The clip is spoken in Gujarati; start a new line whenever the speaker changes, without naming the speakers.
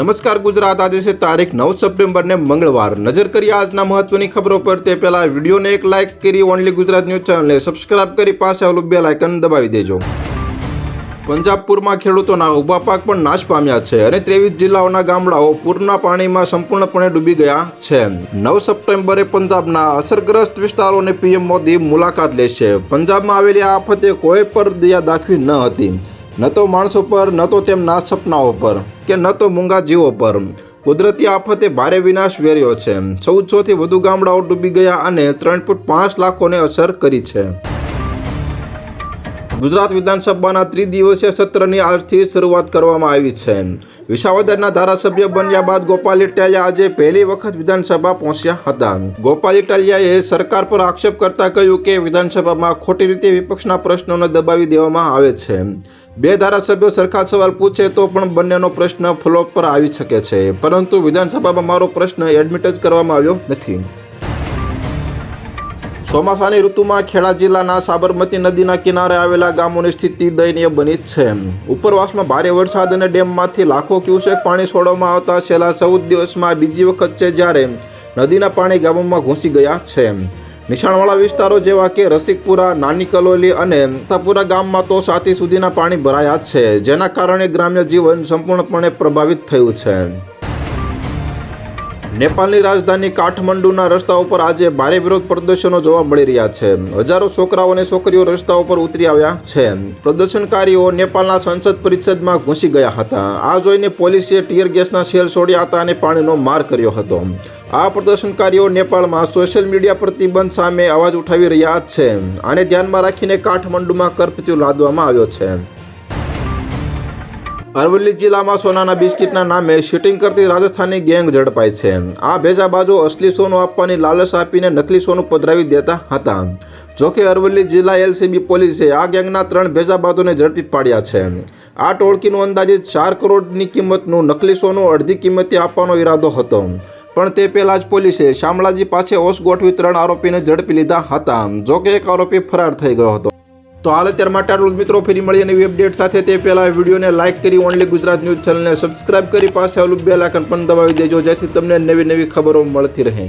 નમસ્કાર, ગુજરાત. આજે છે તારીખ નવ સપ્ટેમ્બરને મંગળવાર. નજર કરીએ આજના મહત્વની ખબરો પર. તે પહેલા વિડીયોને એક લાઇક કરી ઓનલી ગુજરાત ન્યૂઝ ચેનલને સબસ્ક્રાઇબ કરી પાસે આવેલું બે લાઇકન દબાવી દેજો. પંજાબપુરમાં ખેડૂતોના ઊભા પાક પણ નાશ પામ્યા છે અને ત્રેવીસ જિલ્લાઓના ગામડાઓ પૂરના પાણીમાં સંપૂર્ણપણે ડૂબી ગયા છે. નવ સપ્ટેમ્બરે પંજાબના અસરગ્રસ્ત વિસ્તારોને પીએમ મોદી મુલાકાત લેશે. પંજાબમાં આવેલી આ આફતે કોઈ પર દયા દાખવી ન હતી. ન તો માણસો પર, ન તો તેમના સપનાઓ પર, કે ન તો મૂંગા જીવો પર. કુદરતી આફતે ભારે વિનાશ વેર્યો છે. ચૌદસોથી વધુ ગામડાઓ ડૂબી ગયા અને ત્રણ ફૂટ પાંચ લાખોને અસર કરી છે. ગુજરાત વિધાનસભાના ત્રિદિવસીય સત્રની આજથી શરૂઆત કરવામાં આવી છે. વિસાવદરના ધારાસભ્ય બન્યા બાદ ગોપાલ ઇટાલિયા આજે પહેલી વખત વિધાનસભા પહોંચ્યા હતા. ગોપાલ ઇટાલિયાએ સરકાર પર આક્ષેપ કરતા કહ્યું કે વિધાનસભામાં ખોટી રીતે વિપક્ષના પ્રશ્નોને દબાવી દેવામાં આવે છે. બે ધારાસભ્યો સરખા સવાલ પૂછે તો પણ બંનેનો પ્રશ્ન ફ્લોપ પર આવી શકે છે. પરંતુ વિધાનસભામાં મારો પ્રશ્ન એડમિટ જ કરવામાં આવ્યો નથી. ચોમાસાની ઋતુમાં ખેડા જિલ્લાના સાબરમતી નદીના કિનારે આવેલા ગામોની સ્થિતિ દયનીય બની છે. ઉપરવાસમાં ભારે વરસાદ અને ડેમમાંથી લાખો ક્યુસેક પાણી છોડવામાં આવતા છેલ્લા ચૌદ દિવસમાં બીજી વખત છે જ્યારે નદીના પાણી ગામોમાં ઘૂસી ગયા છે. નિશાણવાળા વિસ્તારો જેવા કે રસિકપુરા નાની કલોલી અને તાપુરા ગામમાં તો સાથી સુધીના પાણી ભરાયા છે, જેના કારણે ગ્રામ્ય જીવન સંપૂર્ણપણે પ્રભાવિત થયું છે. નેપાળની રાજધાની કાઠમંડુના રસ્તા ઉપર આજે ભારે વિરોધ પ્રદર્શનો જોવા મળી રહ્યા છે. હજારો છોકરાઓ અને છોકરીઓ રસ્તા ઉપર ઉતરી આવ્યા છે. પ્રદર્શનકારીઓ નેપાળના સંસદ પરિષદમાં ઘૂસી ગયા હતા. આ જોઈને પોલીસે ટીયર ગેસના સેલ છોડ્યા હતા અને પાણીનો માર કર્યો હતો. આ પ્રદર્શનકારીઓ નેપાળમાં સોશિયલ મીડિયા પ્રતિબંધ સામે અવાજ ઉઠાવી રહ્યા છે. આને ધ્યાનમાં રાખીને કાઠમંડુમાં કરફ્યુ લાદવામાં આવ્યો છે. અરવલ્લી જિલ્લામાં સોનાના બિસ્કિટના નામે શૂટિંગ કરતી રાજસ્થાની ગેંગ ઝડપાઈ છે. આ ભેજાબાજો અસલી સોનું આપવાની લાલચ આપીને નકલી સોનું પધરાવી દેતા હતા. જોકે અરવલ્લી જિલ્લા એલસીબી પોલીસે આ ગેંગના ત્રણ ભેજાબાજોને ઝડપી પાડ્યા છે. આ ટોળકીનું અંદાજિત ચાર કરોડની કિંમતનું નકલી સોનું અડધી કિંમતે આપવાનો ઈરાદો હતો. પણ તે પહેલાં જ પોલીસે શામળાજી પાસે ઓસ ગોઠવી ત્રણ આરોપીને ઝડપી લીધા હતા. જોકે એક આરોપી ફરાર થઈ ગયો હતો. તો હાલ અત્યારે માટે આટલું મિત્રો, ફરી મળીએ નવી અપડેટ સાથે. તે પહેલાં વિડીયોને લાઇક કરી ઓનલી ગુજરાત ન્યૂઝ ચેનલને સબસ્ક્રાઇબ કરી, પાસે આવેલું બે લાખન પણ દબાવી દેજો, જેથી તમને નવી નવી ખબરો મળતી રહે.